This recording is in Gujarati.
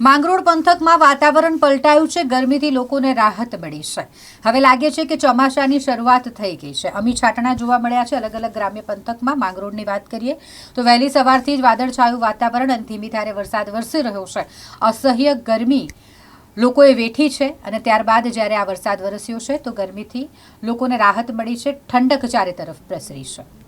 માંગરોળ પંથકમાં વાતાવરણ પલટાયું છે. ગરમીથી લોકોને રાહત મળી છે. હવે લાગે છે કે ચોમાસાની શરૂઆત થઈ ગઈ છે. અમી છાંટણા જોવા મળ્યા છે. અલગ અલગ ગ્રામ્ય પંથકમાં માંગરોળની વાત કરીએ તો વહેલી સવારથી જ વાદળછાયું વાતાવરણ અને ધીમી ધારે વરસાદ વરસી રહ્યો છે. અસહ્ય ગરમી લોકોએ વેઠી છે અને ત્યારબાદ જ્યારે આ વરસાદ વરસ્યો છે તો ગરમીથી લોકોને રાહત મળી છે. ઠંડક ચારે તરફ પ્રસરી છે.